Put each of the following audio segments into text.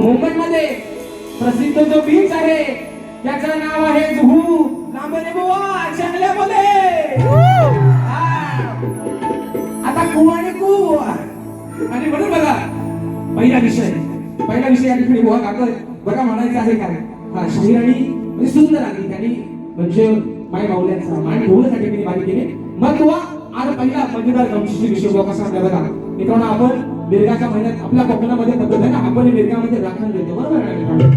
मुंबईमध्ये प्रसिद्ध जो बीच आहे त्याचं नाव आहे जुहू. लांबने बुवा चांगल्यामध्ये. आता कु आणि कु. आणि म्हणून बघा पहिला विषय पहिला विषय या ठिकाणी बुवा काकड बघा म्हणायचं आहे काय. हा शाहिराणी म्हणजे सुंदर आली त्यांनी म्हणजे माय माऊल्यांचा मान ठेवण्यासाठी मी बारी केली. मग बुवा आज पहिला मजेदार गमतीशीर विषय बुवा कसा बघा. मित्रांनो आपण मिरगाच्या महिन्यात आपल्या कोकणामध्ये पद्धत आहे ना? आपण मिरगामध्ये राखण देतो. बरोबर आहे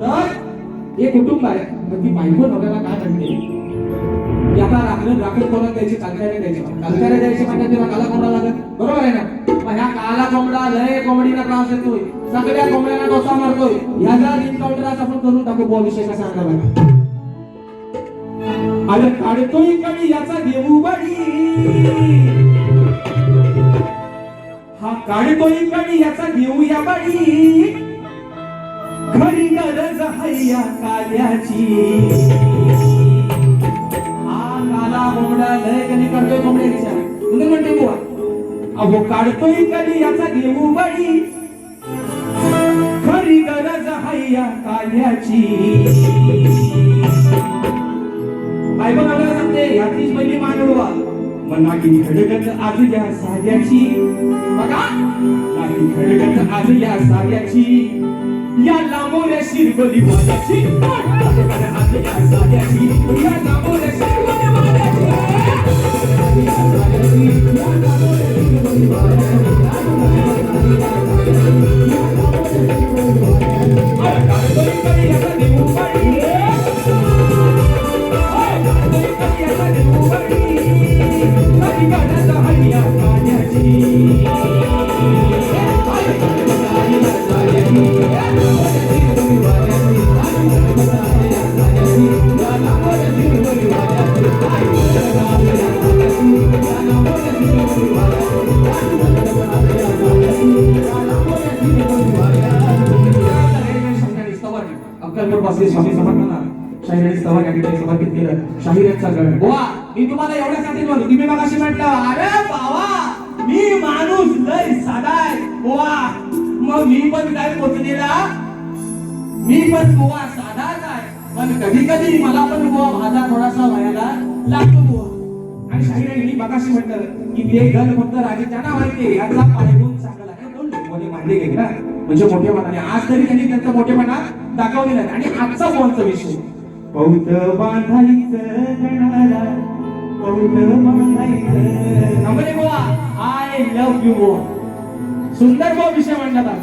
तर एक कुटुंब आहे. मग ती बायको नवऱ्याला काय म्हणते याचा आता राखण राखण कोणाला द्यायची? कालक्याला द्यायची. कालक्याला द्यायची म्हणजे तिला काला कोंबडा लागत बरोबर आहे ना? मग ह्या काला कोंबडा लय कोंबडीला त्रास देतोय. सगळ्या कोंबड्यांना डोसा मारतोय. ह्याचा एन्काउंटर आज आपण करून टाकू. बुवा विषय कसा सांगायला अरे काढतोय कमी याचा देऊ बडी हा काढतोय कमी याचा देऊ या बाडी घरी गरज हैया काल्याची हा काला कोंबडा लय कधी करतोय कोंबड्याच्या म्हणून म्हणते बुवा. अहो काढतोय कधी याचा घेऊ बाडी खरी गरज हैया काल्याची बायको नवऱ्याला सांगते ह्याचीच पहिली मान उडवा मनाकी खडगत आज या साऱ्याची. बघा. नाकी खडगत आज या साऱ्याची. या लांबोऱ्या शिरगोली माझ्याची खडगत आज या साऱ्याची. या लांब अक्कलकोट पासे स्वामी समर्थांना. आणि सभा या ठिकाणी समर्पित केलं. शाहिरांचा गण बुवा मी तुम्हाला एवढ्यासाठी बोललो तुम्ही मग अशी म्हटलं अरे बाबा मी माणूस लय साधा आहे. बुवा मग मी पण काय पोचलेला? मी पण बुवा साधाच आहे. पण कधी कधी मला पण बुवा माझा थोडासा व्हायला लागतो बुवा. आणि शाहीर शाहिराणी मगाशी म्हटलं की ते गण फक्त राजेच्या नावाचे याचा पायगुण चांगला आहे कोण लोकमध्ये मानले गेले ना. म्हणजे मोठेपणाने आज तरी त्यांनी त्यांचा मोठेपणा दाखवलेला आहे. आणि आजचा बोलचा विषय? पौत बांधायचं गणाला पौत बांधायचं नंबर बुवा आय लव्ह यू बुवा सुंदर बुवा विषय मांडला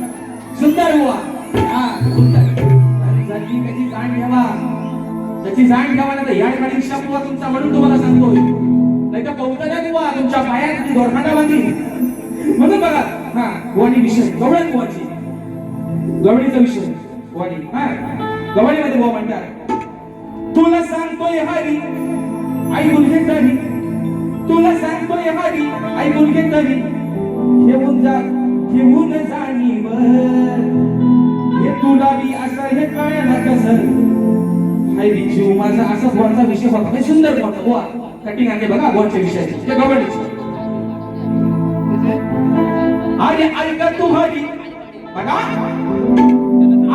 सुंदर बुवा हा सुंदर. आणि जर ती कधी जाण ठेवा त्याची जाण ठेवा ना या ठिकाणी बुवा तुमचा म्हणून तुम्हाला सांगतोय. नाही तर पौतल्या बुवा तुमच्या पायात दोरखांडा बांधी म्हणून बघा. हा गोवानी विषय. गवळण बुवाची गवळीचा विषय. गोवानी हा गवळीमध्ये बुवा म्हणतात तुला सांगतोय हरी आई घे तरी. तुला सांगतोय हरी आई घे तरी. घेऊन जा घेऊन जाणीव. हे तुला बी असं हे कळलं कसं? हरी जीव माझा असा बोलचा विषय होता. सुंदर बोलतो बुवा कटिंग आणले बघा बोलचे विषय. ते गवळीचे. अरे ऐका तू हरी. बघा.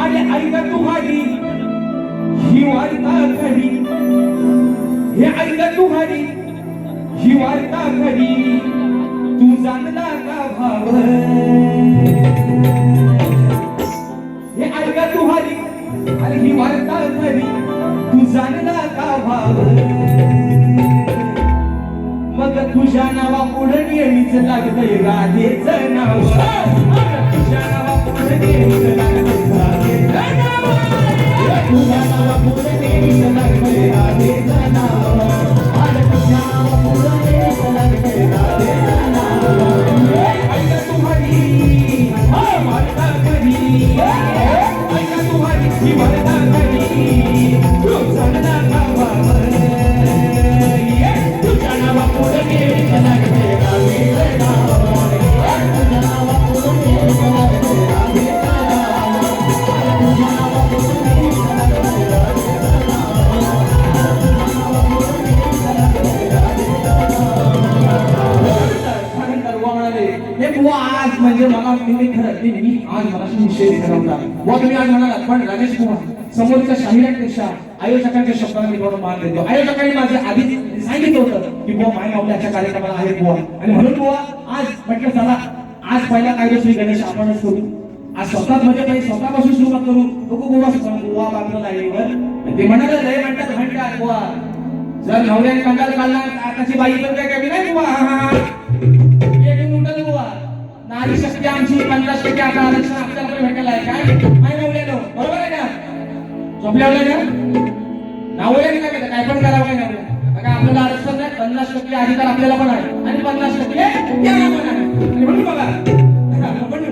अरे ऐका तू हरी ही वार्ता खरी. हे ऐका तू हरी ही वार्ता खरी. तू जाणला का भाव? हे ऐका तू हरी अरे ही वार्ता खरी. तू जाणला का भाव? मग तुझ्या नावा पुढे नेहमीच लागतंय राधेचं नाव. तुझ्या नावा पुढे नेहमीच लागतंय तुझ्या खरं मी आज मनाशी निषेध ठरवला बुवा तुम्ही आज म्हणालात पण राजेश कुमार समोरच्या शाहिरांपेक्षा आयोजकांच्या शब्दाला मी थोडं मान देतो. आयोजकांनी माझे आधी सांगितलं होतं की बुवा माय मावल्याच्या कार्यक्रमाला आहे बुवा. आणि म्हणून बुवा आज म्हटलं चला आज पहिला कायदे श्री गणेश आपणच करू. आज स्वतः म्हणजे काही स्वतःपासून सुरुवात करू. नको बुवा बुवा बाजूला नाही ते म्हणाले लय म्हणतात म्हणतात बुवा. जर नवऱ्याने कंगाल काढला आताची बाई पण काय कमी नाही बुवा. माझी शक्ती आमची पन्नास टक्के आता आरक्षण आपल्याला भेटायला आहे. काय? नाही नवऱ्यानो बरोबर आहे ना का? झोपल्यावर का नाही काय काय पण करावं काय का आपल्याला आरक्षण नाही. पन्नास टक्के अधिकार आपल्याला पण आहे. आणि पन्नास टक्के आणि म्हणून बघा. म्हणून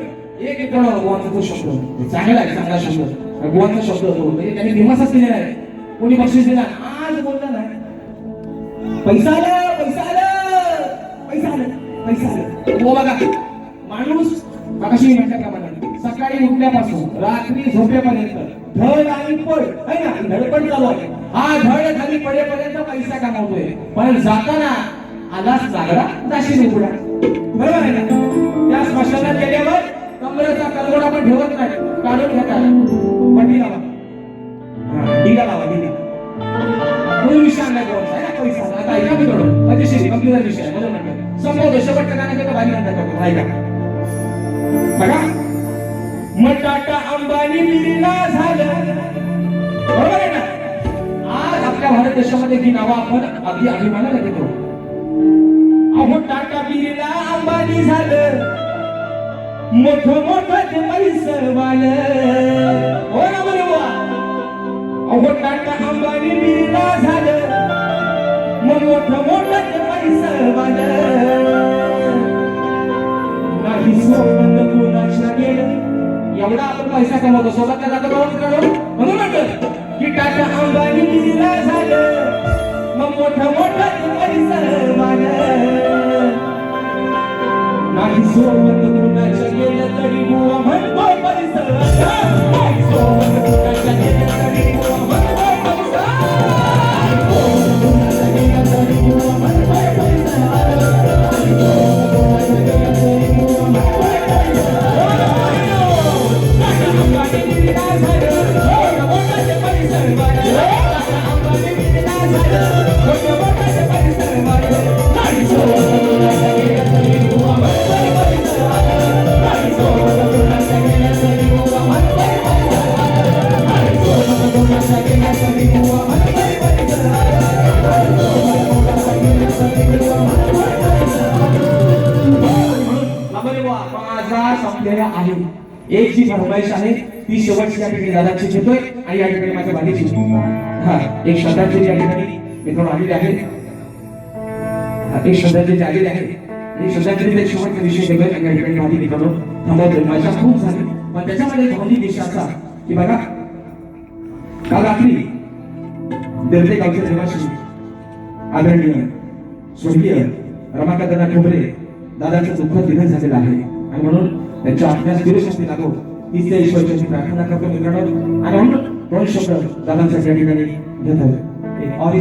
एक एक गोवांचा शब्द. चांगला आहे चांगला शब्द. गोवांचा शब्द होतो म्हणजे त्यांनी दिमासाच दिलेला आहे. कोणी बक्षीस दिला? आज बोलला नाही. पैसा आला पैसा आला. पैसा आला पैसा आला. हो बघा. माणूस मगाशी म्हणतात का सकाळी उठल्यापासून रात्री झोपेपर्यंत धड आणि पड आहे ना? धडपड चालू आहे. हा धड खाली पडेपर्यंत पैसा कमावतोय. पण जाताना आलाच जागरा जाशी उघडा बरोबर आहे ना? त्या स्मशानात गेल्यावर कमरेचा कलगोड आपण ठेवत नाही. काढून घेतात पटी लावा. हा, डिगा लावा डिगा म्हणून विषय आणलाय कोणता आहे ना? पैसा. आता ऐका मी थोडं अतिशय गंभीर विषय आहे म्हणून म्हटलं संपवतो. शेवटच्या गाण्याचं भारी नंतर करतो. ऐका. मग टाटा अंबानी बिर्ला झालं. बरोबर आहे ना? आज आपल्या भारत देशामध्ये ही नावं आपण अगदी अभिमानाला घेतो. अहो टाटा बिर्ला अंबानी झालं. मोठ मोठ ते पैसवाल हो ना बरे अहो टाटा अंबानी बिर्ला झालं. मग मोठं मोठ ते पैसवाल नाही सोबत कोणाच्या गेलं? एवढा आपण पैसा कमवतो. सोबत का जातो करून करून म्हणून म्हणतो की टाटा अंबानी बिर्ला झालं. मग मोठं मोठं ते पैसवाल नाही सोबत कुणाच्या गेलं तरी बुवा म्हणतो परिसर पिढीची जी फरमाईश आहे ती शेवटची या दादाची घेतोय आणि या ठिकाणी माझ्या बालीची हा एक श्रद्धांजली या ठिकाणी मित्रांनो आलेली आहे. एक श्रद्धांजली आलेली आहे. आणि श्रद्धांजली एक शेवटचा विषय घेतोय आणि या ठिकाणी मित्रांनो थांबवतोय माझ्या खूप झाली. पण त्याच्यामध्ये एक भावनिक विषय असा की बघा काल रात्री देवते गावचे रहिवासी आदरणीय स्वर्गीय रमाकांत ठोबरे दादाचं दुःख निधन झालेलं आहे. आणि म्हणून त्यांच्या आत्म्यास दिवसशांती लागो हीच त्या ईश्वरची प्रार्थना करतो मित्रांनो. आणि म्हणून दोन शब्द दादांसाठी या ठिकाणी घेत आहे और ही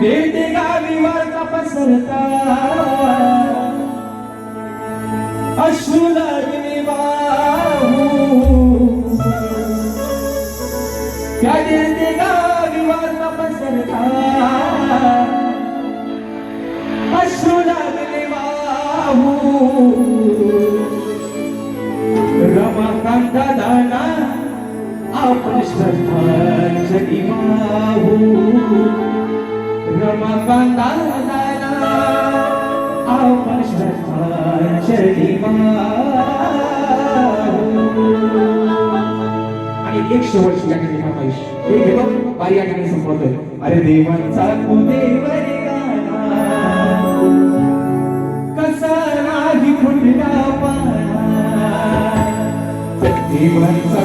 बेटेगावी वारसा पसरता अश्रुला त्या बेटेगावी वारसा पसरता अश्रुला रमाकांता दाना आणि एक शेवटची या ठिकाणी फरमाईश हे घेतो बारी या ठिकाणी संपवतोय. अरे देवांचा कुदेव कसा नाही फुटला पाना देवांचा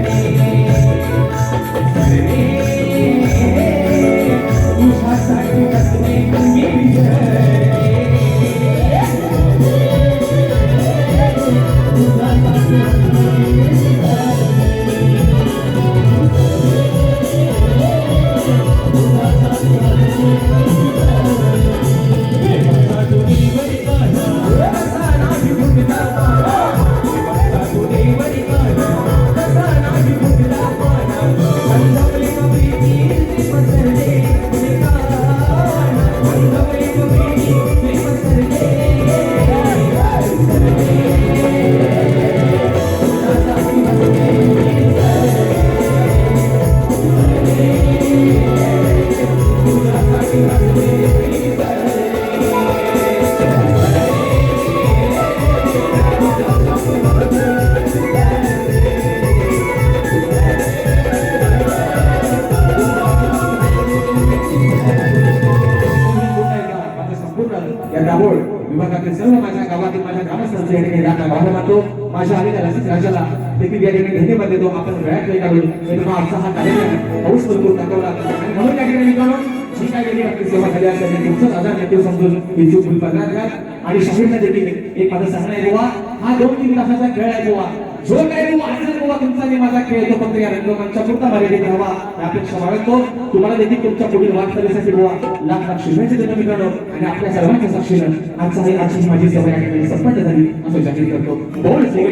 गावातील माझ्या ग्रामस्थांचे या ठिकाणी राखा आभार मानतो माझ्या आलेल्या रसिक राजाला देखील या ठिकाणी धन्यवाद देतो. आपण वेळात वेळ काढून तेव्हा आमचा हा कार्यक्रम पाऊस भरपूर दाखवला. आणि म्हणून या ठिकाणी मित्रांनो जी काय वेगळी आपली सेवा झाली असेल तुमचं तुमचंच आधार नेते समजून ही चूक भूल आणि शाहीरला देखील एक माझं सांगणं आहे गोवा हा दोन तीन तासाचा खेळ आहे गोवा जो काही गोवा असेल तुमचा मी माझा खेळ तो फक्त या रंगमंचा पुरता मर्यादित राहावा. या बाळगतो तुम्हाला देखील तुमच्या पुढील वाटचालीसाठी गोवा लाख लाख शुभेच्छा देतो मित्रांनो. आणि आपल्या सर्वांच्या साक्षीनं आजचा ही आजची माझी सभा या ठिकाणी संपन्न झाली. असं जाहीर करतो. बोल श्री